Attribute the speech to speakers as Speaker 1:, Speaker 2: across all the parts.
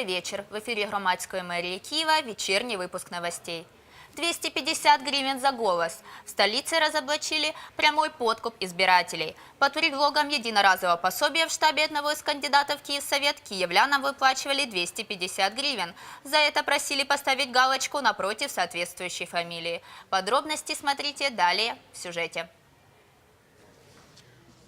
Speaker 1: Добрый вечер. В эфире громадской мэрии Киева вечерний выпуск новостей. 250 гривен за голос. В столице разоблачили прямой подкуп избирателей. Под предлогом единоразового пособия в штабе одного из кандидатов в Киевсовет киевлянам выплачивали 250 гривен. За это просили поставить галочку напротив соответствующей фамилии. Подробности смотрите далее в сюжете.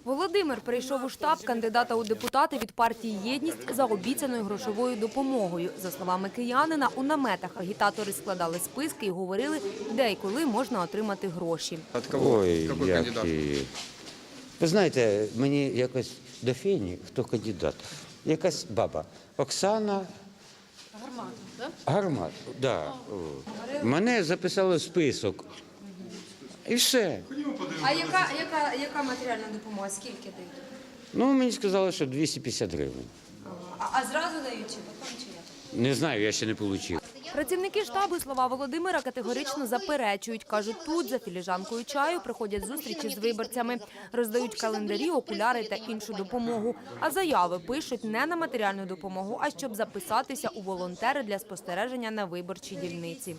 Speaker 2: Володимир прийшов у штаб кандидата у депутати від партії «Єдність» за обіцяною грошовою допомогою. За словами киянина, у наметах агітатори складали списки і говорили, де і коли можна отримати гроші.
Speaker 3: От кого?
Speaker 4: Ой,
Speaker 3: Какой кандидат?
Speaker 4: які. Ви знаєте, мені якось до фені, хто кандидат? Якась баба. Оксана. Гармат, так? Гармат, так. Да. Мене записали в список. І все.
Speaker 2: А яка, яка, яка матеріальна допомога? Скільки дають?
Speaker 4: Ну, мені сказали, що 250 гривень.
Speaker 2: А, а зразу дають чи потім чи як?
Speaker 4: Не знаю, я ще не отримав.
Speaker 2: Працівники штабу слова Володимира категорично заперечують. Кажуть, тут за філіжанкою чаю приходять зустрічі з виборцями, роздають календарі, окуляри та іншу допомогу. А заяви пишуть не на матеріальну допомогу, а щоб записатися у волонтери для спостереження на виборчій дільниці.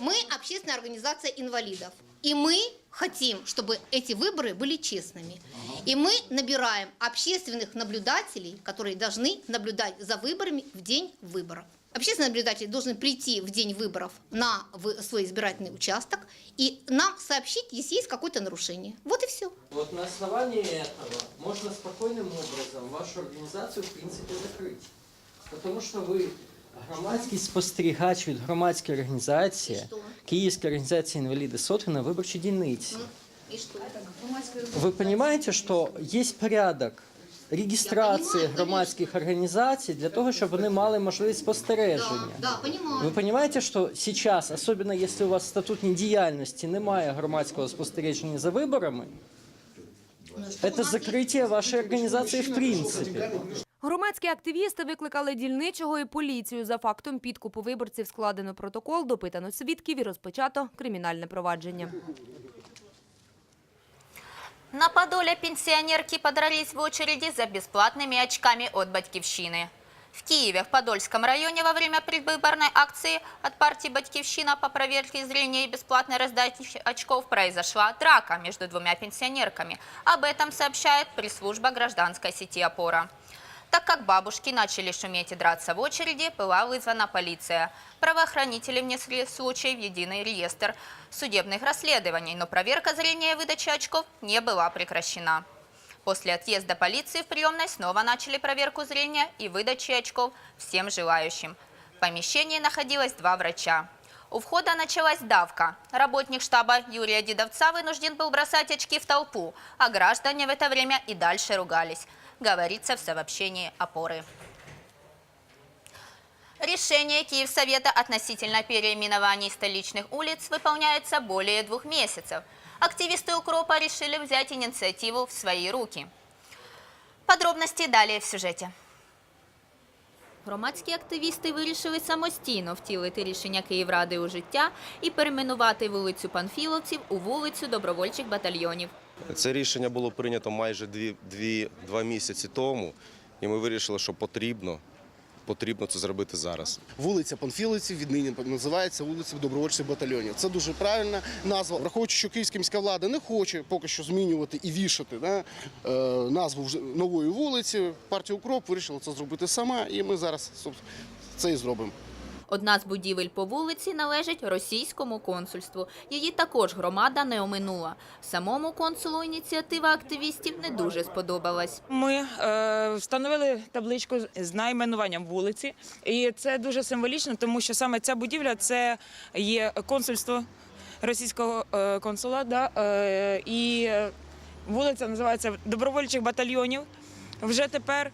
Speaker 5: Мы общественная организация инвалидов. И мы хотим, чтобы эти выборы были честными. И мы набираем общественных наблюдателей, которые должны наблюдать за выборами в день выборов. Общественные наблюдатели должны прийти в день выборов на свой избирательный участок и нам сообщить, если есть какое-то нарушение. Вот и все.
Speaker 6: Вот на основании этого можно спокойным образом вашу организацию в принципе закрыть. Потому що ви громадський спостерігач від громадської організації,
Speaker 5: І що?
Speaker 6: Київська організація інваліди СОТ на виборчій дільниці.
Speaker 5: Что?
Speaker 6: Ви розумієте, що є порядок
Speaker 5: понимаю,
Speaker 6: громадських організацій для того, щоб вони мали можливість спостереження.
Speaker 5: да, понимаю.
Speaker 6: Ви розумієте, що зараз, особливо якщо у вас в статутній діяльності немає громадського спостереження за виборами, це закриття вашої організації в принципі.
Speaker 2: Громадські активісти викликали дільничого і поліцію. За фактом підкупу виборців складено протокол, допитано свідків і розпочато кримінальне провадження.
Speaker 1: На Подоле пенсионерки подрались в очереди за бесплатными очками от Батькивщины. В Киеве, в Подольском районе, во время предвыборной акции от партии «Батькивщина» по проверке зрения и бесплатной раздаче очков произошла драка между двумя пенсионерками. Об этом сообщает пресс-служба гражданской сети «Опора». Так как бабушки начали шуметь и драться в очереди, была вызвана полиция. Правоохранители внесли случай в единый реестр судебных расследований, но проверка зрения и выдачи очков не была прекращена. После отъезда полиции в приемной снова начали проверку зрения и выдачи очков всем желающим. В помещении находилось два врача. У входа началась давка. Работник штаба Юрия Дедовца вынужден был бросать очки в толпу, а граждане в это время и дальше ругались. Говорится в сообщении опоры. Решение Киевсовета относительно переименований столичных улиц выполняется более двух месяцев. Активисты Укропа решили взять инициативу в свои руки. Подробности далее в сюжеті. Громадські активісти вирішили самостійно втілити рішення Київради у життя і перейменувати вулицю Панфіловців у вулицю добровольчих батальйонів.
Speaker 3: Це рішення було прийнято майже дві, дві, два місяці тому, і ми вирішили, що потрібно, потрібно це зробити зараз.
Speaker 7: Вулиця Панфіловців віднині називається вулиця добровольчих батальйонів. Це дуже правильна назва, враховуючи, що київська міська влада не хоче поки що змінювати і вішати да, е, назву нової вулиці. Партія Укроп вирішила це зробити сама, і ми зараз це і зробимо.
Speaker 1: Одна з будівель по вулиці належить російському консульству. Її також громада не оминула. Самому консулу ініціатива активістів не дуже сподобалась.
Speaker 8: Ми е, встановили табличку з найменуванням вулиці, і це дуже символічно, тому що саме ця будівля це є консульство російського е, консула. Да, е, і вулиця називається добровольчих батальйонів. Вже тепер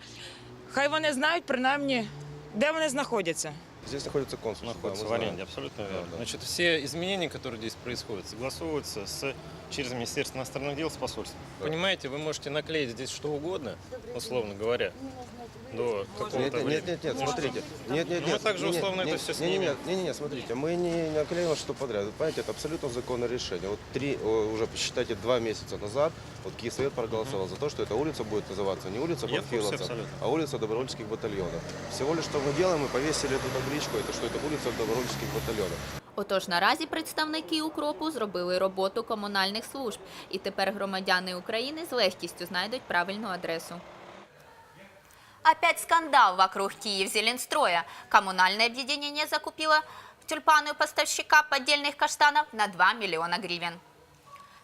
Speaker 8: хай вони знають принаймні, де вони знаходяться.
Speaker 3: Здесь знаходиться консульство.
Speaker 9: находится
Speaker 3: да,
Speaker 9: в аренде, абсолютно
Speaker 3: Да,
Speaker 9: верно.
Speaker 3: да.
Speaker 9: Значит, все изменения, которые здесь происходят, согласовываются с через Министерство иностранных дел с посольством. Понимаете, вы можете наклеить здесь что угодно, условно говоря, до какого-то
Speaker 3: Нет, нет,
Speaker 9: времени.
Speaker 3: нет, нет,
Speaker 9: Ну,
Speaker 3: смотрите. Нет, нет,
Speaker 9: Ну, мы
Speaker 3: нет.
Speaker 9: также
Speaker 3: Не, не,
Speaker 9: условно
Speaker 3: не,
Speaker 9: это всё
Speaker 3: не, не,
Speaker 9: снимем.
Speaker 3: не, не, не, смотрите, мы не наклеим что подряд. Вы понимаете, это абсолютно законное решение. Вот три, о, уже посчитайте, два месяца назад, вот Киевсовет проголосовал за то, что эта улица будет называться не улица
Speaker 9: Я в курсе
Speaker 3: Панфиловцев,
Speaker 9: абсолютно.
Speaker 3: а улица добровольческих батальонов. Всего лишь, что мы делаем, мы повесили эту табличку, это что это улица добровольческих батальонов.
Speaker 1: Отож, наразі представники укропу зробили роботу комунальних служб, і тепер громадяни України з легкістю знайдуть правильну адресу. Опять скандал вокруг Киев-Зеленстроя. Коммунальное объединение закупило тюльпаны у поставщика поддельных каштанов на 2 миллиона гривен.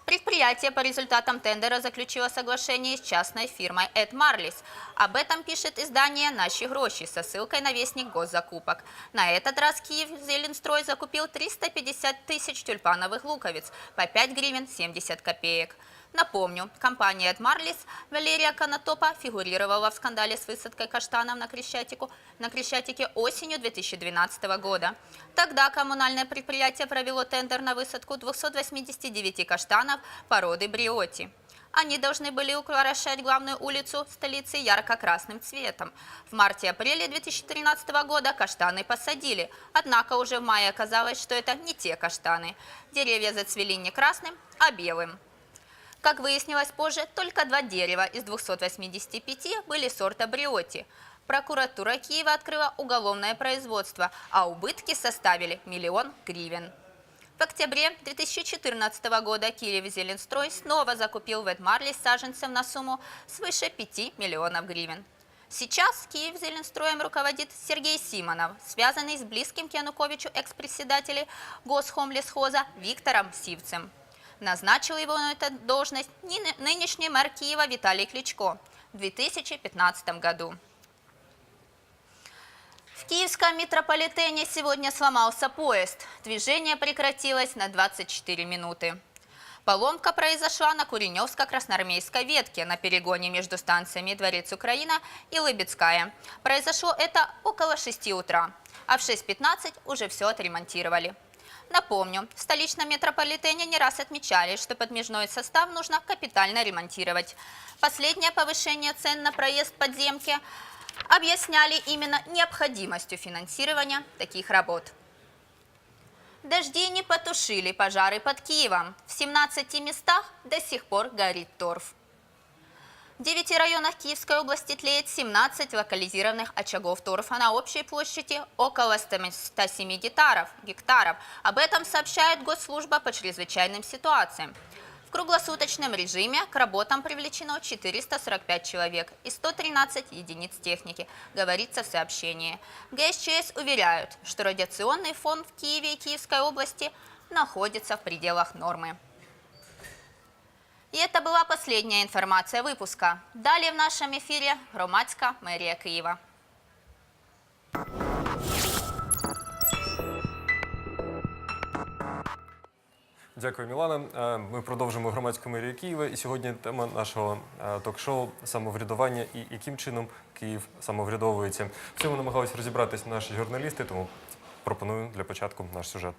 Speaker 1: Предприятие по результатам тендера заключило соглашение с частной фирмой Эд Марлис. Об этом пишет издание «Наши гроши» со ссылкой на вестник госзакупок. На этот раз Киев Зеленстрой закупил 350 тысяч тюльпановых луковиц по 5 гривен 70 копеек. Напомню, компания Эд Марлис Валерия Конотопа фигурировала в скандале с высадкой каштанов на Крещатику на Крещатике осенью 2012 года. Тогда коммунальное предприятие провело тендер на высадку 289 каштанов породы Бриоти. Они должны были украшать главную улицу столицы ярко-красным цветом. В марте-апреле 2013 года каштаны посадили, однако уже в мае оказалось, что это не те каштаны. Деревья зацвели не красным, а белым. Как выяснилось позже, только два дерева из 285 были сорта Бриоти. Прокуратура Киева открыла уголовное производство, а убытки составили миллион гривен. В октябре 2014 года Киев Зеленстрой снова закупил в Эдмарле саженцев на сумму свыше 5 миллионов гривен. Сейчас Киев Зеленстроем руководит Сергей Симонов, связанный с близким к Януковичу экс-председателем Госхомлесхоза Виктором Сивцем. Назначил его на эту должность ны- нынешний мэр Киева Виталий Кличко в 2015 году. В киевском метрополитене сегодня сломался поезд. Движение прекратилось на 24 минуты. Поломка произошла на Куреневско-Красноармейской ветке на перегоне между станциями Дворец Украина и Лыбецкая. Произошло это около 6 утра, а в 6.15 уже все отремонтировали. Напомню, в столичном метрополитене не раз отмечали, что подвижной состав нужно капитально ремонтировать. Последнее повышение цен на проезд подземки объясняли именно необходимостью финансирования таких работ. Дожди не потушили пожары под Киевом. В 17 местах до сих пор горит торф. В 9 районах Киевской области тлеет 17 локализированных очагов торфа на общей площади около 107 гектаров. гектаров. Об этом сообщает Госслужба по чрезвычайным ситуациям. В круглосуточном режиме к работам привлечено 445 человек и 113 единиц техники, говорится в сообщении. ГСЧС уверяют, что радиационный фон в Киеве и Киевской области находится в пределах нормы. И это была последняя информация выпуска. Далее в нашем эфире громадська мэрия Киева.
Speaker 10: Дякую, Мілана. Е, Ми продовжимо громадську мерію Києва. І сьогодні тема нашого е, ток-шоу самоврядування і яким чином Київ самоврядовується. В цьому намагались розібратись наші журналісти, тому пропоную для початку наш сюжет.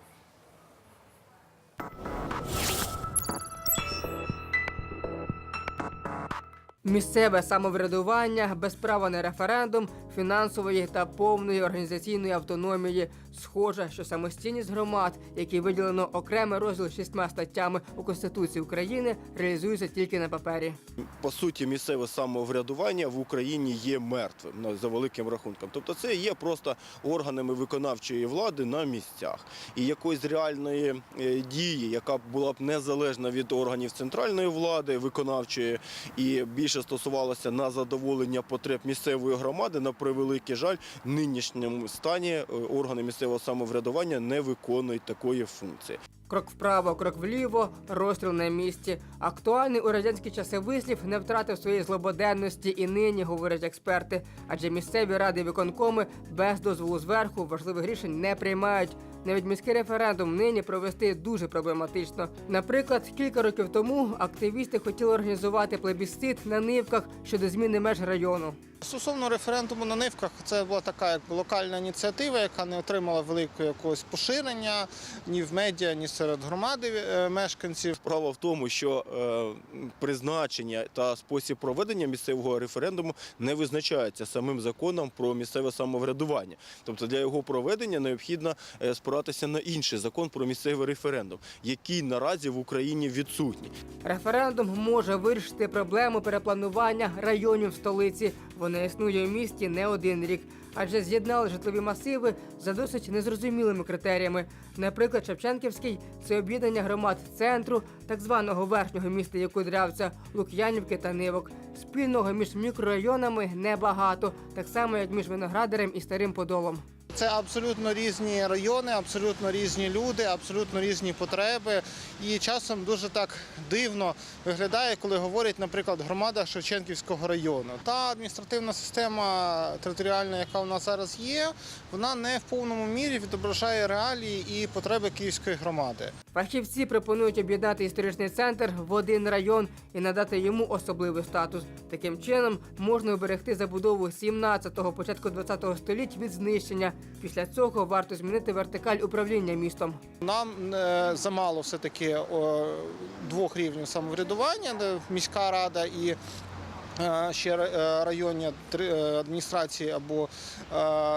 Speaker 11: Місцеве самоврядування без права на референдум, фінансової та повної організаційної автономії. Схоже, що самостійність громад, які виділено окремий розділ шістьма статтями у Конституції України, реалізується тільки на папері.
Speaker 12: по суті, місцеве самоврядування в Україні є мертвим ну, за великим рахунком. Тобто, це є просто органами виконавчої влади на місцях. І якоїсь реальної е, дії, яка була б незалежна від органів центральної влади, виконавчої, і більше стосувалася на задоволення потреб місцевої громади, на превеликий жаль, в нинішньому стані е, органи місцевого самоврядування не виконують такої функції.
Speaker 11: Крок вправо, крок вліво, розстріл на місці. Актуальний у радянські часи вислів не втратив своєї злободенності і нині, говорять експерти. Адже місцеві ради виконкоми без дозволу зверху важливих рішень не приймають. Навіть міський референдум нині провести дуже проблематично. Наприклад, кілька років тому активісти хотіли організувати плебісцит на нивках щодо зміни меж району.
Speaker 13: Стосовно референдуму на нивках, це була така як локальна ініціатива, яка не отримала великого якогось поширення ні в медіа, ні серед громади е, мешканців.
Speaker 12: Справа в тому, що е, призначення та спосіб проведення місцевого референдуму не визначається самим законом про місцеве самоврядування. Тобто для його проведення необхідно е, спиратися на інший закон про місцевий референдум, який наразі в Україні відсутній.
Speaker 11: Референдум може вирішити проблему перепланування районів столиці. Вона існує у місті не один рік, адже з'єднали житлові масиви за досить незрозумілими критеріями. Наприклад, Шевченківський це об'єднання громад центру, так званого верхнього міста Якудрявця, Лук'янівки та Нивок. Спільного між мікрорайонами небагато, так само як між Виноградарем і Старим Подолом.
Speaker 13: Це абсолютно різні райони, абсолютно різні люди, абсолютно різні потреби. І часом дуже так дивно виглядає, коли говорять, наприклад, громада Шевченківського району. Та адміністративна система територіальна, яка у нас зараз є, вона не в повному мірі відображає реалії і потреби Київської громади.
Speaker 11: Фахівці пропонують об'єднати історичний центр в один район і надати йому особливий статус. Таким чином можна уберегти забудову 17-го, початку 20-го століть від знищення. Після цього варто змінити вертикаль управління містом.
Speaker 13: Нам е, замало все-таки о, двох рівнів самоврядування, де міська рада і е, ще е, районні е, адміністрації або е,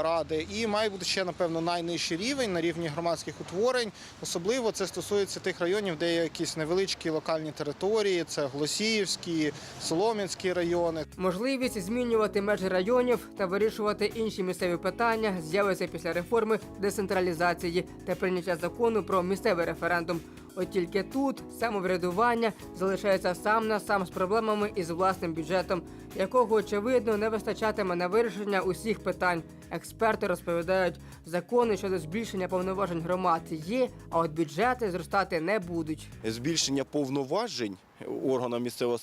Speaker 13: ради. І має бути ще, напевно, найнижчий рівень на рівні громадських утворень. Особливо це стосується тих районів, де є якісь невеличкі локальні території, це Голосіївські, Солом'янські райони.
Speaker 11: Можливість змінювати межі районів та вирішувати інші місцеві питання з'явиться після реформи децентралізації та прийняття закону про місцевий референдум. От тільки тут самоврядування залишається сам на сам з проблемами із власним бюджетом, якого очевидно не вистачатиме на вирішення усіх питань. Експерти розповідають, закони щодо збільшення повноважень громад є, а от бюджети зростати не будуть.
Speaker 12: збільшення повноважень органам місцевого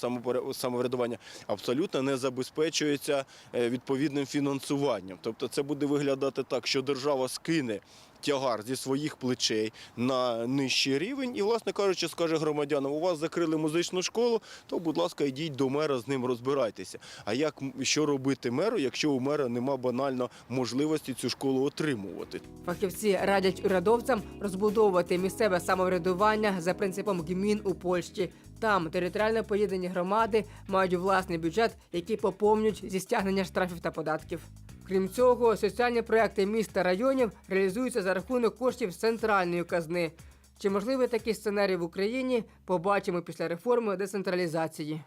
Speaker 12: самоврядування абсолютно не забезпечується е, відповідним фінансуванням. Тобто це буде виглядати так, що держава скине тягар зі своїх плечей на нижчий рівень і, власне кажучи, скаже громадянам, у вас закрили музичну школу, то, будь ласка, йдіть до мера, з ним розбирайтеся. А як що робити меру, якщо у мера нема банально можливості цю школу отримувати?
Speaker 11: Фахівці радять урядовцям розбудовувати місцеве самоврядування за принципом гмін у Польщі. Там територіально поєднані громади мають власний бюджет, який поповнюють зі стягнення штрафів та податків. Крім цього, соціальні проекти міст та районів реалізуються за рахунок коштів центральної казни. Чи можливий такий сценарій в Україні? Побачимо після реформи децентралізації.